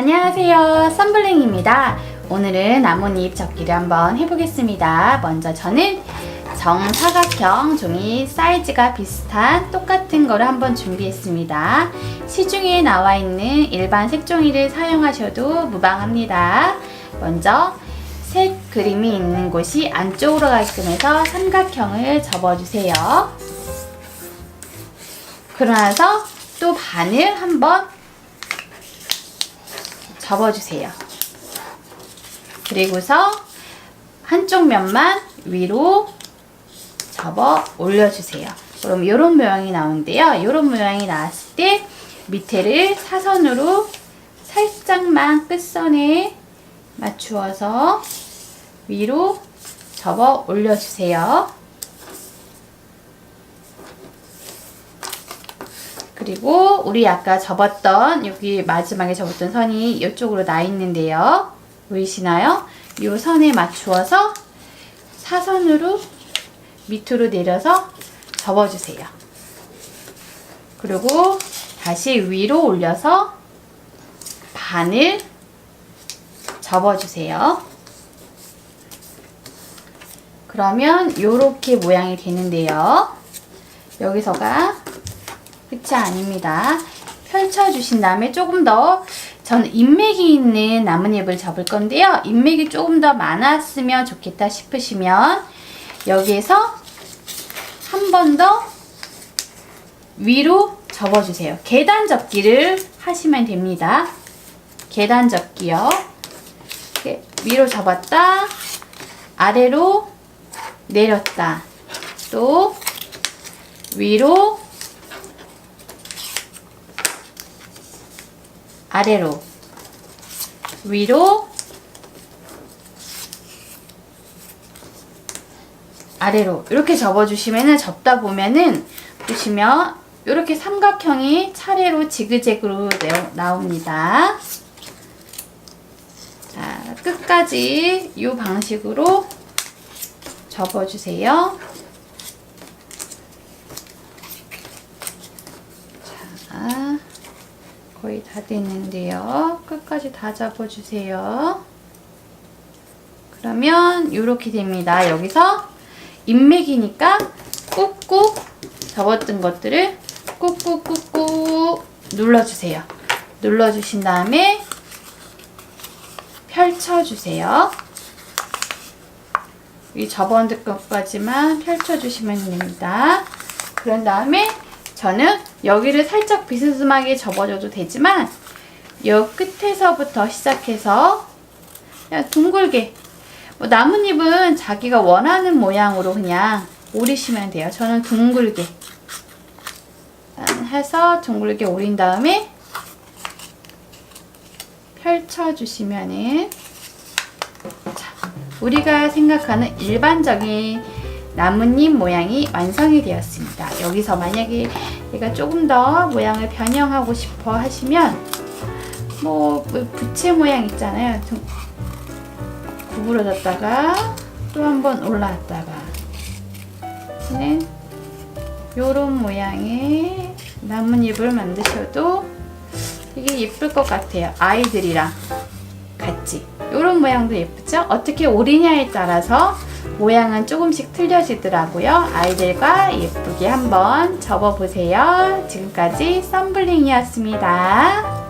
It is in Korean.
안녕하세요. 썬블링입니다. 오늘은 나뭇잎 접기를 한번 해보겠습니다. 먼저 저는 정사각형 종이 사이즈가 비슷한 똑같은 거를 한번 준비했습니다. 시중에 나와 있는 일반 색종이를 사용하셔도 무방합니다. 먼저 색 그림이 있는 곳이 안쪽으로 가게끔 해서 삼각형을 접어주세요. 그러나서 또 반을 한번 접어주세요. 그리고서 한쪽 면만 위로 접어 올려주세요. 그럼 이런 모양이 나오는데요. 이런 모양이 나왔을 때 밑에를 사선으로 살짝만 끝선에 맞추어서 위로 접어 올려주세요. 그리고 우리 아까 접었던 여기 마지막에 접었던 선이 이쪽으로 나 있는데요. 보이시나요? 이 선에 맞추어서 사선으로 밑으로 내려서 접어주세요. 그리고 다시 위로 올려서 반을 접어주세요. 그러면 이렇게 모양이 되는데요. 여기서가 끝이 아닙니다. 펼쳐주신 다음에 조금 더 저는 인맥이 있는 나뭇잎을 접을 건데요. 인맥이 조금 더 많았으면 좋겠다 싶으시면 여기에서 한 번 더 위로 접어주세요. 계단 접기를 하시면 됩니다. 계단 접기요. 위로 접었다, 아래로 내렸다, 또 위로 아래로 위로 아래로 이렇게 접어주시면은 접다 보면은 보시면 이렇게 삼각형이 차례로 지그재그로 내- 나옵니다. 자 끝까지 이 방식으로 접어주세요. 다 됐는데요. 끝까지 다 잡아주세요. 그러면 이렇게 됩니다. 여기서 인맥이니까 꾹꾹 접었던 것들을 꾹꾹꾹꾹 눌러주세요. 눌러주신 다음에 펼쳐주세요. 이 접었던 것까지만 펼쳐주시면 됩니다. 그런 다음에 저는 여기를 살짝 비스듬하게 접어줘도 되지만 여 끝에서부터 시작해서 그냥 둥글게 뭐 나뭇잎은 자기가 원하는 모양으로 그냥 오리시면 돼요. 저는 둥글게 해서 둥글게 오린 다음에 펼쳐주시면은 자, 우리가 생각하는 일반적인 나뭇잎 모양이 완성이 되었습니다. 여기서 만약에 내가 조금 더 모양을 변형하고 싶어 하시면 뭐 부채 모양 있잖아요. 좀 구부러졌다가 또 한 번 올라왔다가 는 요런 모양의 나뭇잎을 만드셔도 되게 예쁠 것 같아요. 아이들이랑 같이. 요런 모양도 예쁘죠? 어떻게 오리냐에 따라서 모양은 조금씩 틀려지더라고요. 아이들과 예쁘게 한번 접어보세요. 지금까지 썬블링이었습니다.